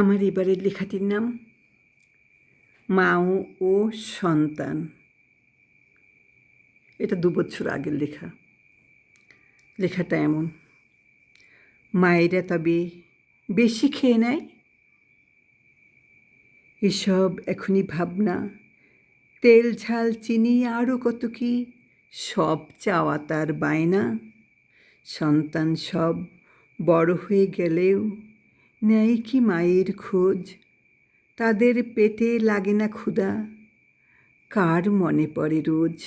আমার এবারের লেখাটির নাম মা ও সন্তান। এটা দু বছর আগের লেখা। লেখাটা এমন, মায়েরা তবে বেশি খেয়ে নেয়? এসব এখনই ভাবনা। তেল, ঝাল, চিনি আরও কত কি, সব চাওয়া তার বায়না। সন্তান সব বড় হয়ে গেলেও নেয় কি মায়ের খোঁজ? তাদের পেটে লাগে না ক্ষুধা। কার মনে পড়ে রোজ?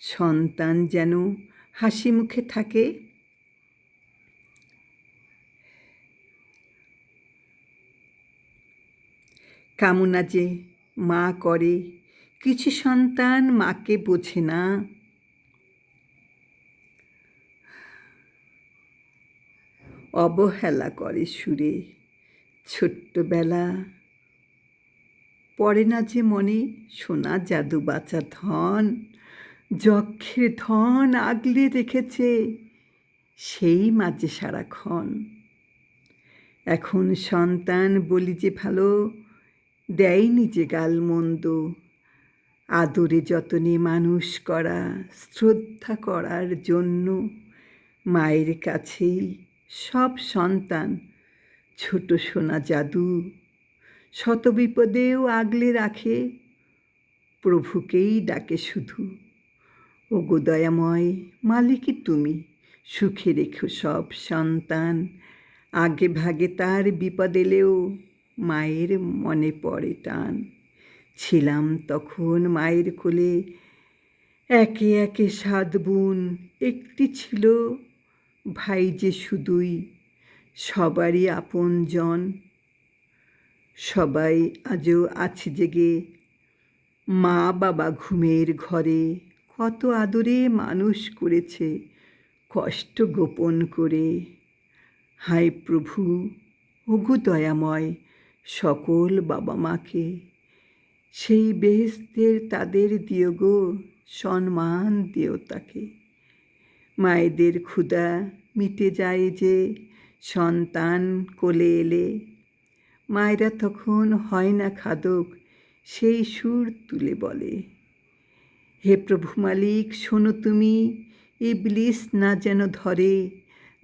সন্তান যেন হাসি মুখে থাকে। কামনা যে মা করে, কিছু সন্তান মাকে বোঝে না। অবহেলা করে সুরে। ছোট্টবেলা পড়ে না যে মনে সোনা জাদু বাঁচা ধন, যক্ষের ধন আগলে রেখেছে সেই মাঝে সারাক্ষণ। এখন সন্তান বলি যে ভালো, দেয়নি যে গাল মন্দ, আদরে যতনে মানুষ করা, শ্রদ্ধা করার জন্য মায়ের কাছেই সব সন্তান, ছোট সোনা জাদু, শত বিপদেও আগলে রাখে, প্রভুকেই ডাকে শুধু। ও দয়াময় মালিকই তুমি, সুখে রেখো সব সন্তান। আগে ভাগে তার বিপদ এলেও মায়ের মনে পড়ে টান। ছিলাম তখন মায়ের কোলে, একে একে সাত বোন, একটি ছিল ভাই যে শুধুই সবারই আপনজন সবাই আজও আছে জেগে। মা বাবা ঘুমের ঘরে কত আদরে মানুষ করেছে, কষ্ট গোপন করে। হায় প্রভু, ওগু দয়াময় সকল বাবা মাকে, সেই বেহেস্তের তাদের দিও গো, সম্মান দিও তাকে। মায়েদের ক্ষুধা মিটে যায় যে সন্তান কোলে এলে। মায়েরা তখন হয় না খাদক, সেই সুর তুলে বলে। হে প্রভু মালিক, শোনো তুমি, ইবলিস না যেন ধরে,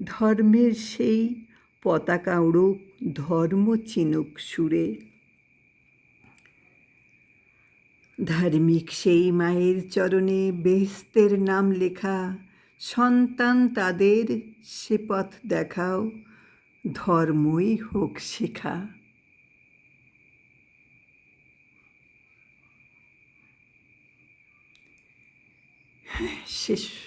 ধর্মের সেই পতাকা উড়ুক, ধর্ম চিনুক সুরে। ধার্মিক সেই মায়ের চরণে বেহস্তের নাম লেখা সন্তান তাদের সে পথ দেখাও ধর্মই হোক শেখা। শেষ।